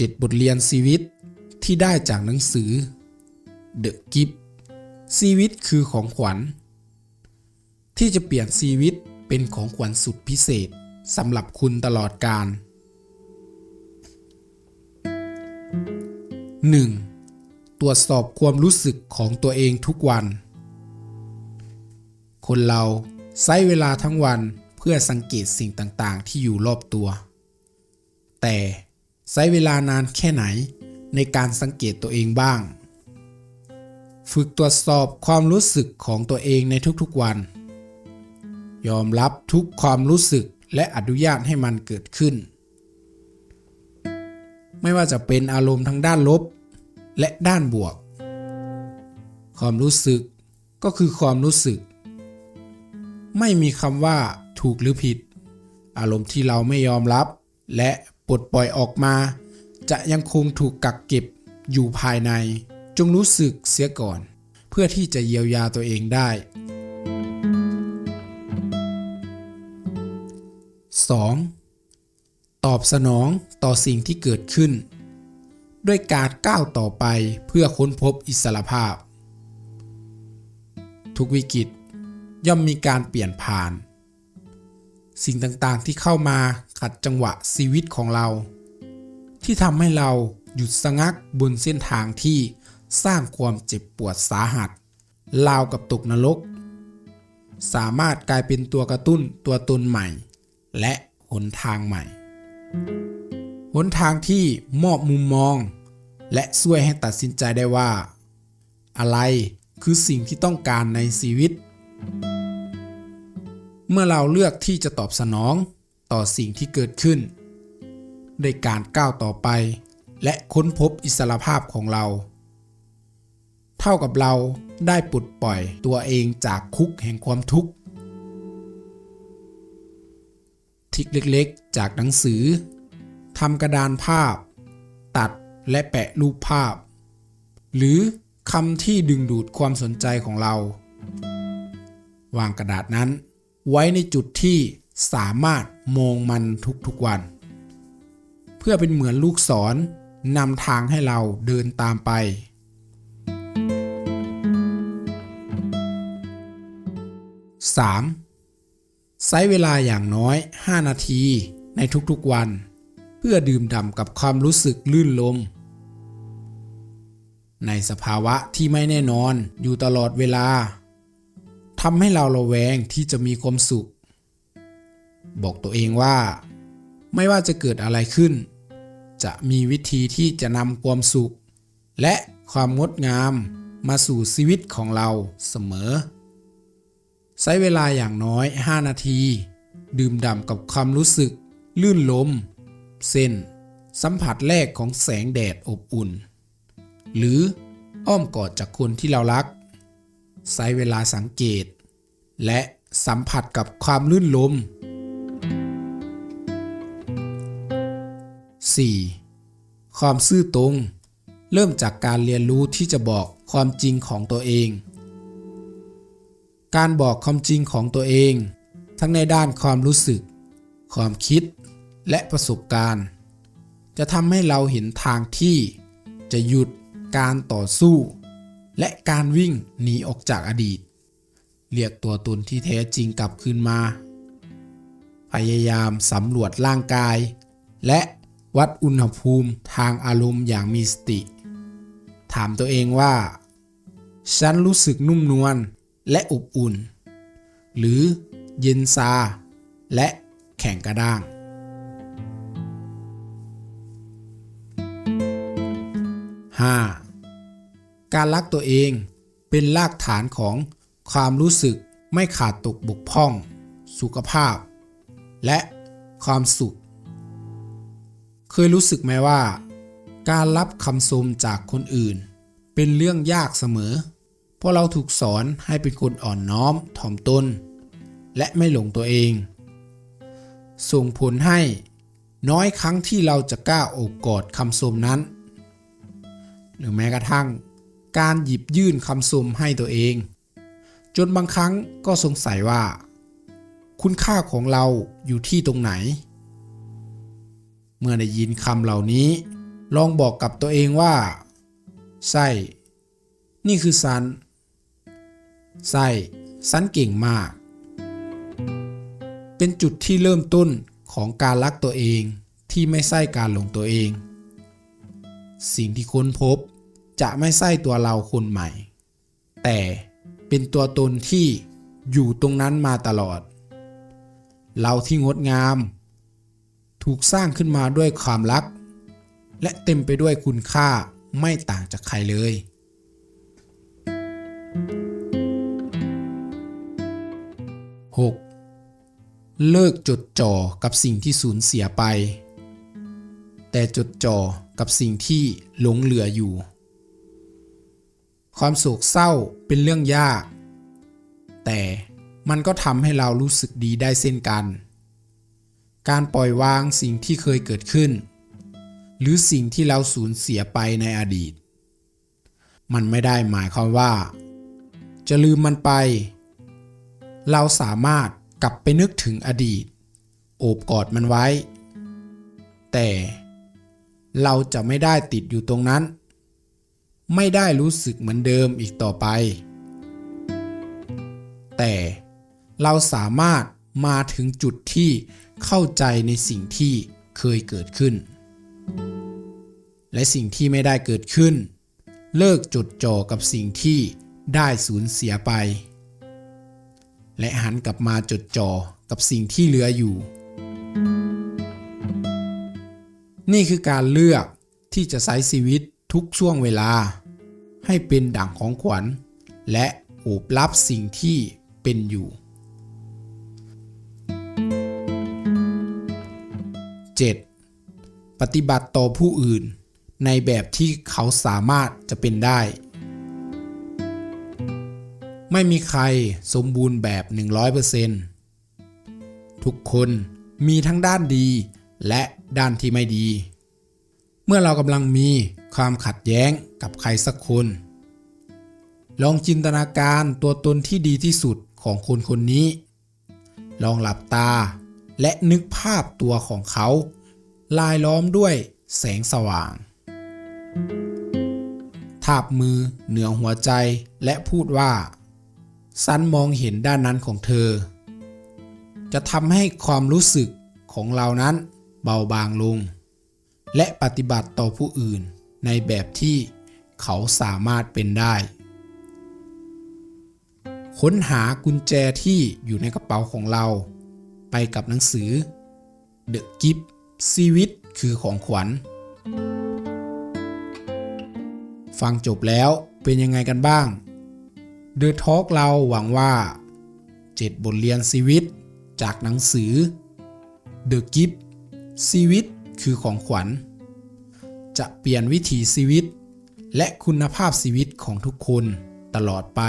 7 บทเรียนชีวิตที่ได้จากหนังสือ The Gift ชีวิตคือของขวัญ ที่จะเปลี่ยนชีวิตเป็นของขวัญสุดพิเศษสำหรับคุณตลอดกาล 1. ตรวจสอบความรู้สึกของตัวเองทุกวัน คนเราใช้เวลาทั้งวันเพื่อสังเกตสิ่งต่างๆ ที่อยู่รอบตัว แต่ ใช้เวลานานแค่ไหนในการสังเกตตัวเองบ้าง ฝึกตรวจสอบความรู้สึกของตัวเองในทุกๆวัน ยอมรับทุกความรู้สึกและอนุญาตให้มันเกิดขึ้น ไม่ว่าจะเป็นอารมณ์ทั้งด้านลบและด้านบวก ความรู้สึกก็คือความรู้สึก ไม่มีคำว่าถูกหรือผิด อารมณ์ที่เราไม่ยอมรับและ ปลดปล่อยออกมา จะยังคงถูกกักเก็บอยู่ภายใน จงรู้สึกเสียก่อน เพื่อที่จะเยียวยาตัวเองได้ 2. ตอบสนองต่อสิ่งที่เกิดขึ้น ด้วยการก้าวต่อไปเพื่อค้นพบอิสรภาพ ทุกวิกฤตย่อมมีการเปลี่ยนผ่าน สิ่งต่างๆที่เข้ามา ขัดจังหวะชีวิตของเรา ที่ทำให้เราหยุดสะงักบนเส้นทางที่สร้างความเจ็บปวดสาหัสราวกับตกนรก สามารถกลายเป็นตัวกระตุ้นตัวตนใหม่ และหนทางใหม่หนทางที่มอบมุมมอง และช่วยให้ตัดสินใจได้ว่า อะไรคือสิ่งที่ต้องการในชีวิต เมื่อเราเลือกที่จะตอบสนอง ต่อสิ่งที่เกิดขึ้น ด้วยการก้าวต่อไป และค้นพบอิสรภาพของเรา เท่ากับเราได้ปลดปล่อยตัวเองจากคุกแห่งความทุกข์ทิกเล็กๆ จากหนังสือทำกระดานภาพ ตัดและแปะรูปภาพ หรือคำที่ดึงดูดความสนใจของเรา วางกระดาษนั้นไว้ในจุดที่ สามารถมองมันทุกๆวัน เพื่อเป็นเหมือนลูกศรนำทางให้เราเดินตามไป 3. ใช้เวลาอย่างน้อย 5 นาทีในทุกๆวัน เพื่อดื่มด่ำกับความรู้สึกลื่นลม ในสภาวะที่ไม่แน่นอนอยู่ตลอดเวลาทำให้เราระแวงที่จะมีความสุข บอกตัวเองว่า ไม่ว่าจะเกิดอะไรขึ้น จะมีวิธีที่จะนำความสุข และความงดงามมาสู่ชีวิตของเราเสมอ ใช้เวลาอย่างน้อย 5 นาที ดื่มด่ำกับความรู้สึก ลื่นลม เส้น สัมผัสแรกของแสงแดดอบอุ่น หรืออ้อมกอดจากคนที่เรารัก ใช้เวลาสังเกต และสัมผัสกับความลื่นลม 4. ความซื่อตรง เริ่มจากการเรียนรู้ที่จะบอกความจริงของตัวเอง การบอกความจริงของตัวเอง ทั้งในด้านความรู้สึก ความคิด และประสบการณ์ จะทำให้เราเห็นทางที่จะหยุดการต่อสู้ และการวิ่งหนีออกจากอดีต เรียกตัวตนที่แท้จริงกลับคืนมา พยายามสำรวจร่างกาย และ วัดอุณหภูมิทางอารมณ์อย่างมีสติ ถามตัวเองว่า ฉันรู้สึกนุ่มนวลและอบอุ่น หรือเย็นซา และแข็งกระด้าง 5. การรักตัวเองเป็นรากฐานของความรู้สึกไม่ขาดตกบกพร่อง สุขภาพ และความสุข เคยรู้สึกไหมว่า การรับคำชมจากคนอื่น เป็นเรื่องยากเสมอ เพราะเราถูกสอนให้เป็นคนอ่อนน้อมถ่อมตน และไม่หลงตัวเอง ส่งผลให้น้อยครั้งที่เราจะกล้าโอบกอดคำชมนั้น หรือแม้กระทั่ง การหยิบยื่นคำชมให้ตัวเอง จนบางครั้งก็สงสัยว่า คุณค่าของเราอยู่ที่ตรงไหน เมื่อได้ยินคำเหล่านี้ ลองบอกกับตัวเองว่าใช่นี่คือซันใช่ซันเก่งมาก เป็นจุดที่เริ่มต้นของการรักตัวเองที่ไม่ใช่การหลงตัวเอง สิ่งที่ค้นพบจะไม่ใช่ตัวเราคนใหม่ แต่เป็นตัวตนที่อยู่ตรงนั้นมาตลอด เราที่งดงาม ถูกสร้างขึ้นมาด้วยความรัก และเต็มไปด้วยคุณค่าไม่ต่างจากใครเลย 6. เลิกจดจ่อกับสิ่งที่สูญเสียไป แต่จดจ่อกับสิ่งที่หลงเหลืออยู่ ความโศกเศร้าเป็นเรื่องยาก แต่มันก็ทำให้เรารู้สึกดีได้เช่นกัน การปล่อยวางสิ่งที่เคยเกิดขึ้น หรือสิ่งที่เราสูญเสียไปในอดีต มันไม่ได้หมายความว่า จะลืมมันไป เราสามารถกลับไปนึกถึงอดีต โอบกอดมันไว้ แต่เราจะไม่ได้ติดอยู่ตรงนั้น ไม่ได้รู้สึกเหมือนเดิมอีกต่อไป แต่เราสามารถมาถึงจุดที่ เข้าใจในสิ่งที่เคยเกิดขึ้น และสิ่งที่ไม่ได้เกิดขึ้น เลิกจดจ่อกับสิ่งที่ได้สูญเสียไป และหันกลับมาจดจ่อกับสิ่งที่เหลืออยู่ นี่คือการเลือกที่จะใช้ชีวิตทุกช่วงเวลา ให้เป็นดั่งของขวัญ และโอบรับสิ่งที่เป็นอยู่ 7. ปฏิบัติต่อผู้อื่น ในแบบที่เขาสามารถจะเป็นได้ ไม่มีใครสมบูรณ์แบบ 100%ทุกคนมีทั้งด้านดีและด้านที่ไม่ดี เมื่อเรากำลังมีความขัดแย้งกับใครสักคน ลองจินตนาการตัวตนที่ดีที่สุดของคนคนนี้ ลองหลับตา และนึกภาพตัวของเขา ลายล้อมด้วยแสงสว่าง ทาบมือเหนือหัวใจและพูดว่า ซันมองเห็นด้านนั้นของเธอ จะทำให้ความรู้สึกของเรานั้นเบาบางลง และปฏิบัติต่อผู้อื่นในแบบที่เขาสามารถเป็นได้ ค้นหากุญแจที่อยู่ในกระเป๋าของเรา ไปกับหนังสือ The Gift ชีวิตคือของขวัญ ฟังจบแล้วเป็นยังไงกันบ้าง The Talk เราหวังว่า 7 บทเรียนชีวิตจากหนังสือ The Gift ชีวิตคือของขวัญ จะเปลี่ยนวิถีชีวิต และคุณภาพชีวิตของทุกคนตลอดไป